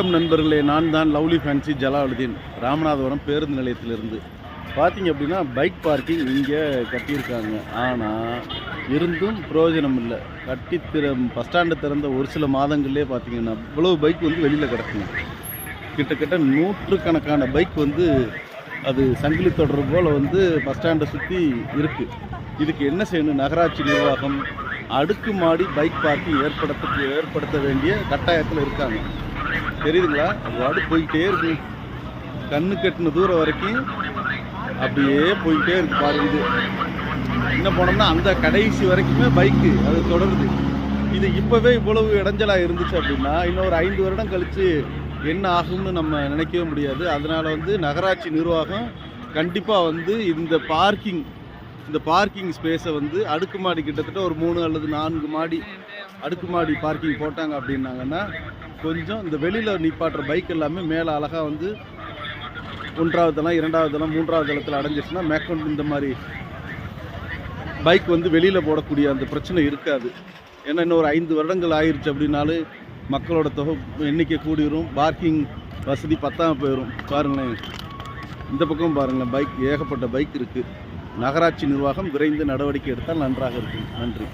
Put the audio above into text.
வணக்கம் நண்பர்களே நான் தான் லவ்லி ஃபேன்சி ஜலாலுதீன் ராமநாதபுரம் பேருந்து நிலையத்திலிருந்து. பார்த்தீங்க அப்படின்னா பைக் பார்க்கிங் இங்கே கட்டியிருக்காங்க. ஆனால் இருந்தும் பிரயோஜனம் இல்லை. கட்டி திற பஸ் ஸ்டாண்டு திறந்த ஒரு சில மாதங்கள்லேயே பார்த்தீங்கன்னா இவ்வளோ பைக் வந்து வெளியில் கிடக்குங்க. கிட்டத்தட்ட நூற்றுக்கணக்கான பைக் வந்து அது சங்கிலி தொடர் போல் வந்து பஸ் ஸ்டாண்டை சுற்றி இருக்குது இதுக்கு என்ன செய்யணும்? நகராட்சி நிர்வாகம் அடுக்குமாடி பைக் பார்க்கிங் ஏற்படுத்த ஏற்படுத்த வேண்டிய கட்டாயத்தில் இருக்காங்க. தெரியுதுங்களா? வாடு போயிட்டே இருக்கு. கண்ணு கட்டின தூரம் வரைக்கும் அப்படியே போயிட்டே இருக்கு பாருங்க என்ன போனோம்னா அந்த கடைசி வரைக்குமே பைக்கு அது தொடருது. இது இப்போவே இவ்வளவு இடைஞ்சலாக இருந்துச்சு அப்படின்னா இன்னொரு ஐந்து வருடம் கழித்து என்ன ஆகும்னு நம்ம நினைக்கவே முடியாது. அதனால் வந்து நகராட்சி நிர்வாகம் கண்டிப்பாக வந்து இந்த பார்க்கிங் இந்த பார்க்கிங் ஸ்பேஸை வந்து அடுக்குமாடி கிட்டத்தட்ட ஒரு மூணு அல்லது நான்கு மாடி அடுக்குமாடி பார்க்கிங் போட்டாங்க அப்படின்னாங்கன்னா கொஞ்சம் இந்த வெளியில் நிப்பாட்டுற பைக் எல்லாமே மேலே அழகாக வந்து ஒன்றாவது தளம் இரண்டாவது தளம் மூன்றாவது தளத்தில் அடைஞ்சிச்சுன்னா மேற்கொண்டு இந்த மாதிரி பைக் வந்து வெளியில் போடக்கூடிய அந்த பிரச்சனை இருக்காது. ஏன்னா இன்னும் ஒரு ஐந்து வருடங்கள் ஆயிடுச்சு அப்படின்னாலும் மக்களோட தொகை எண்ணிக்கை கூடிரும். பார்க்கிங் வசதி பத்தாமல் போயிடும் பாருங்களேன். இந்த பக்கம் பாருங்களேன் பைக் ஏகப்பட்ட பைக் இருக்குது நகராட்சி நிர்வாகம் விரைந்து நடவடிக்கை எடுத்தால் நன்றாக இருக்கும். நன்றி.